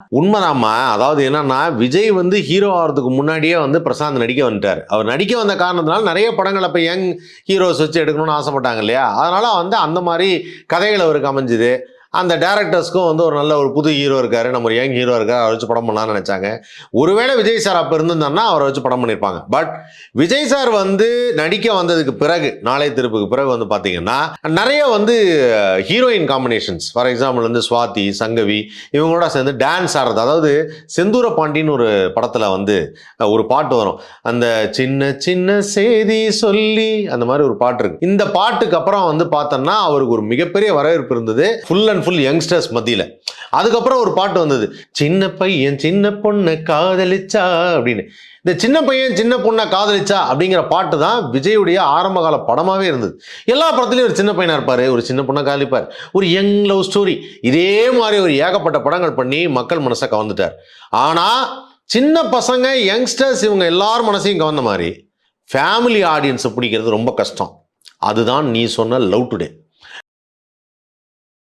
உண்மைதாம்மா. அதாவது என்னன்னா விஜய் வந்து ஹீரோ ஆகிறதுக்கு முன்னாடியே வந்து பிரசாந்த் நடிக்க வந்துட்டார். அவர் நடிக்க வந்த காரணத்தினால நிறைய படங்கள் அப்போ யங் ஹீரோஸ் வச்சு எடுக்கணும்னு ஆசைப்பட்டாங்க இல்லையா? அதனால வந்து அந்த மாதிரி கதைகள் அவருக்கு அமைஞ்சுது. அந்த டேரக்டர்ஸ்க்கும் வந்து ஒரு நல்ல ஒரு புது ஹீரோ இருக்காரு. நம்ம ஒரு யங் ஹீரோ இருக்காரு அவரை வச்சு படம் பண்ணலாம்னு நினச்சாங்க. ஒருவேளை விஜய் சார் அப்போ இருந்திருந்தாருன்னா அவரை வச்சு படம் பண்ணியிருப்பாங்க பட் விஜய் சார் வந்து நடிக்க வந்ததுக்கு பிறகு நாளை திருப்புக்கு பிறகு வந்து பார்த்தீங்கன்னா நிறைய வந்து ஹீரோயின் காம்பினேஷன்ஸ் ஃபார் எக்ஸாம்பிள் வந்து சுவாதி சங்கவி இவங்களோட சேர்ந்து டான்ஸ் ஆடுறது. அதாவது செந்தூர பாண்டின்னு ஒரு படத்தில் வந்து ஒரு பாட்டு வரும். அந்த சின்ன சின்ன செய்தி சொல்லி அந்த மாதிரி ஒரு பாட்டு இருக்கு. இந்த பாட்டுக்கு அப்புறம் வந்து பார்த்தோம்னா அவருக்கு ஒரு மிகப்பெரிய வரவேற்பு இருந்தது. ஃபுல் அண்ட் ஃபுல் யங்ஸ்டர்ஸ் மத்தியில். அதுக்கப்புறம் ஒரு பாட்டு வந்தது சின்ன பையன் சின்ன பொண்ணை காதலிச்சா அப்படின்னு. இந்த சின்ன பையன் சின்ன பொண்ணை காதலிச்சா அப்படிங்கிற பாட்டு தான் விஜயுடைய ஆரம்ப கால இருந்தது. எல்லா படத்துலையும் ஒரு சின்ன பையனாக இருப்பார் ஒரு சின்ன பொண்ணை காதலிப்பார். ஒரு யங் லவ் ஸ்டோரி. இதே மாதிரி ஒரு ஏகப்பட்ட படங்கள் பண்ணி மக்கள் மனசை கவர்ந்துட்டார். ஆனால் சின்ன பசங்க யங்ஸ்டர்ஸ் இவங்க எல்லார் மனசையும் கவர்ந்த மாதிரி ஃபேமிலி ஆடியன்ஸை பிடிக்கிறது ரொம்ப கஷ்டம். அதுதான் நீ சொன்ன லவ் டுடே